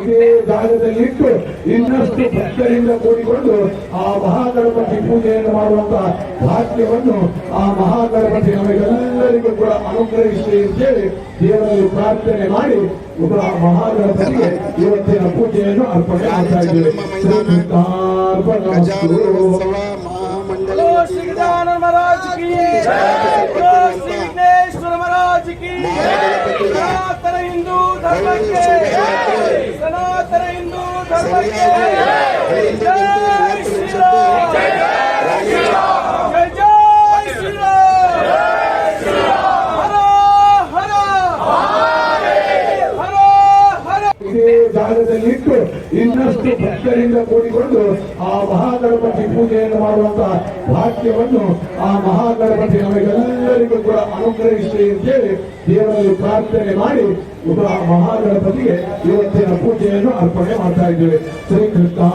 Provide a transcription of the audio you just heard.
ಇದೇ ಜಾಗದಲ್ಲಿ ಇಟ್ಟು ಇನ್ನಷ್ಟು ಭಕ್ತರಿಂದ ಕೂಡಿಕೊಂಡು ಆ ಮಹಾಗಣಪತಿ ಪೂಜೆಯನ್ನು ಮಾಡುವಂತ ಭಾಗ್ಯವನ್ನು ಆ ಮಹಾಗಣಪತಿ ನಮಗೆಲ್ಲರಿಗೂ ಕೂಡ ಅನುಗ್ರಹಿಸಲಿ ಅಂತೇಳಿ ದೇವರಲ್ಲಿ ಪ್ರಾರ್ಥನೆ ಮಾಡಿ ಒಬ್ಬ ಮಹಾಗಣಪತಿಗೆ ಇವತ್ತಿನ ಪೂಜೆಯನ್ನು ಅರ್ಪಣೆ ಆಗ್ತಾ ಇದ್ದೇವೆ. ಶ್ರೀ ಹಿಂದೂ ಧರ್ಮಕ್ಕೆ ಜಾಗದಲ್ಲಿಟ್ಟು ಇನ್ನಷ್ಟು ಭಕ್ತರಿಂದ ಕೂಡಿಕೊಂಡು ಆ ಮಹಾಗಣಪತಿ ಪೂಜೆಯನ್ನು ಮಾಡುವಂತಹ ವಾಕ್ಯವನ್ನು ಆ ಮಹಾಗಣಪತಿ ನಮಗೆಲ್ಲರಿಗೂ ಕೂಡ ಅನುಗ್ರಹಿಸಲಿ ಅಂತೇಳಿ ದೇವರಲ್ಲಿ ಪ್ರಾರ್ಥನೆ ಮಾಡಿ ಮಹಾಗಣಪತಿಗೆ ಇವತ್ತಿನ ಪೂಜೆಯನ್ನು ಅರ್ಪಣೆ ಮಾಡ್ತಾ ಇದ್ದೇವೆ. ಶ್ರೀಕೃಷ್ಣ